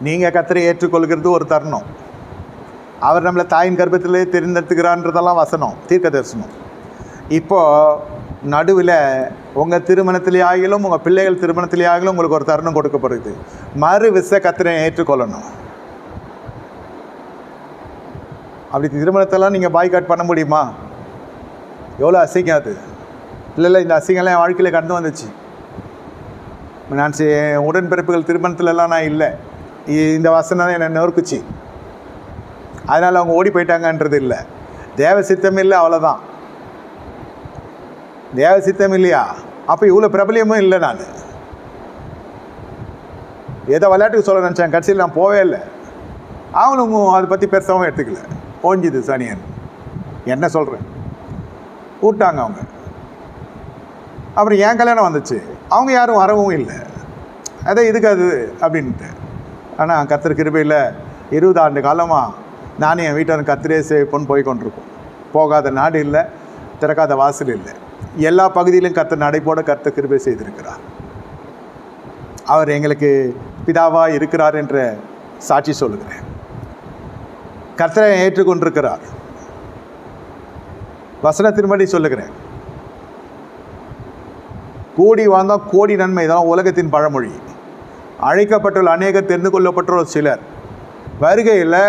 நீங்கள் கத்தரை ஏற்றுக்கொள்கிறது ஒரு தருணம். அவர் நம்மளை தாயின் கர்ப்பத்திலே தெரிந்தெடுத்துக்கிறான்றதெல்லாம் வசனம் தீர்க்க தரிசனம் இப்போது நடுவில் உங்கள் திருமணத்திலே ஆகிலும் உங்கள் பிள்ளைகள் திருமணத்திலே ஆகிலும் உங்களுக்கு ஒரு தருணம் கொடுக்கப்படுது. மறு விச கத்திரை ஏற்றுக்கொள்ளணும். அப்படி திருமணத்தெல்லாம் நீங்கள் பாய்காட் பண்ண முடியுமா? எவ்வளோ அசிங்கம் அது. இல்லை இல்லை இந்த அசிங்கம்லாம் என் வாழ்க்கையில் கடந்து வந்துச்சு. நான் செ- உடன்பிறப்புகள் திருமணத்துலலாம் நான் இல்லை. இந்த வசனம் தான் என்னை நொறுக்குச்சு. அதனால் அவங்க ஓடி போயிட்டாங்கன்றது இல்லை. தேவ சித்தம் இல்லை அவ்வளோதான் தேவ சித்தம் இல்லையா? அப்போ இவ்வளோ பிரபலியமும் இல்லை நான். ஏதோ விளையாட்டுக்கு சொல்ல நினச்சேன் கடைசியில் நான் போவே இல்லை. அவங்களும் அதை பற்றி பெருசாகவும் எடுத்துக்கல. ஓஞ்சிது சனியன். என்ன சொல்கிறேன் கூப்பிட்டாங்க அவங்க. அப்புறம் என் கல்யாணம் வந்துச்சு. அவங்க யாரும் வரவும் இல்லை. அதே இதுக்கு அது அப்படின்ட்டு. ஆனால் கத்திர கிருபையில் இருபது ஆண்டு காலமாக நானும் என் வீட்டை கத்திரே சேவிப்போன்னு போய் கொண்டிருக்கோம் போகாத நாடு இல்லை திறக்காத வாசல் இல்லை. எல்லா பகுதியிலும் கத்த நடைபோட கர்த்தர் கிருபை செய்திருக்கிறார். அவர் எங்களுக்கு பிதாவாக இருக்கிறார் என்ற சாட்சி சொல்லுகிறேன். கர்த்தரை ஏற்றுக்கொண்டிருக்கிறார். வசனத்தின்படி சொல்லுகிறேன். கூடி வாழ்ந்தால் கோடி நன்மை இதெல்லாம் உலகத்தின் பழமொழி. அழைக்கப்பட்டுள்ள அநேகர் தெரிந்து கொள்ளப்பட்டுள்ள சிலர். வருகையில்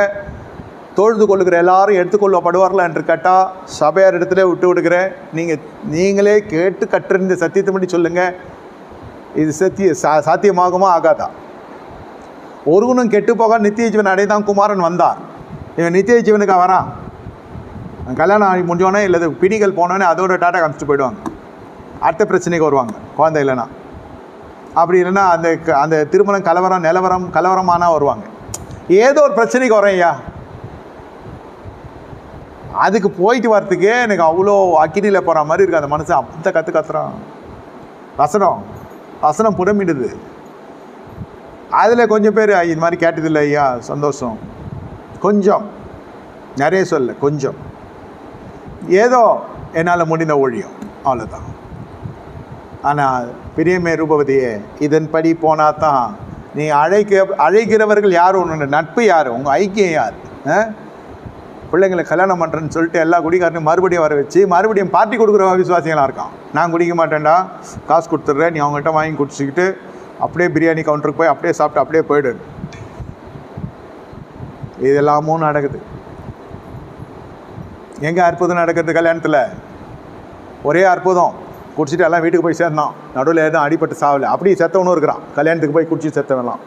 தொழுது கொள்ளுகிற எல்லாரும் எடுத்துக்கொள்ளப்படுவார்களா என்று கேட்டால் சபையார் இடத்துல விட்டு விடுகிறேன். நீங்கள் நீங்களே கேட்டு கற்றறிந்த சத்தியத்தின்படி சொல்லுங்கள் இது சத்திய சா சாத்தியமாகுமா? ஆகாதா? ஒருவனும் கெட்டு போக நித்திய ஜீவன் அடைதான் குமாரன் வந்தார். இவன் நித்திய ஜீவனுக்கு வரான் கல்யாணம் ஆகி முடிஞ்சோடனே இல்லை பிடிகள் போனோடனே அதோட டாட்டா காமிச்சிட்டு போயிடுவாங்க. அடுத்த பிரச்சனைக்கு வருவாங்க. குழந்தை இல்லைன்னா. அப்படி இல்லைன்னா அந்த க- அந்த திருமணம் கலவரம் நிலவரம் கலவரமானா வருவாங்க. ஏதோ ஒரு பிரச்சனைக்கு வரேன் அதுக்கு போயிட்டு வரத்துக்கே எனக்கு அவ்வளோ அக்கினியில் போகிற மாதிரி இருக்குது அந்த மனசு அப்பத்த கற்று கத்துறான். வசனம். வசனம் புடமிடுது. அதில் கொஞ்சம் பேர் இது மாதிரி கேட்டதில்லை ஐயா. சந்தோஷம். கொஞ்சம். நிறைய சொல்ல கொஞ்சம். ஏதோ என்னால் முடிந்த ஒழியும் அவ்வளோதான் ஆனால் பிரியமே ரூபவதியே இதன்படி போனால் தான் நீ அழைக்க அழைக்கிறவர்கள் யார்? உன்னோட நட்பு யார்? உங்கள் ஐக்கியம் யார்? ஆ? பிள்ளைங்களை கல்யாணம் பண்ணுறேன்னு சொல்லிட்டு எல்லா குடிகாரனையும் மறுபடியும் வர வச்சு மறுபடியும் பார்ட்டி கொடுக்குற விசுவாசிகளாக இருக்கான். நான் குடிக்க மாட்டேன்டா. காசு கொடுத்துட்றேன். நீ அவங்ககிட்ட வாங்கி குடிச்சிக்கிட்டு அப்படியே பிரியாணி கவுண்டருக்கு போய் அப்படியே சாப்பிட்டு அப்படியே போயிடு. இதெல்லாமும் நடக்குது. எங்கே அற்புதம் நடக்கிறது கல்யாணத்தில்? ஒரே அற்புதம். குடிச்சிட்டு எல்லாம் வீட்டுக்கு போய் சேர்ந்தான். நடுவில் எதுவும் அடிபட்டு சாவலை அப்படி செத்தவனும் இருக்கிறான். கல்யாணத்துக்கு போய் குடிச்சு செத்தவெல்லாம்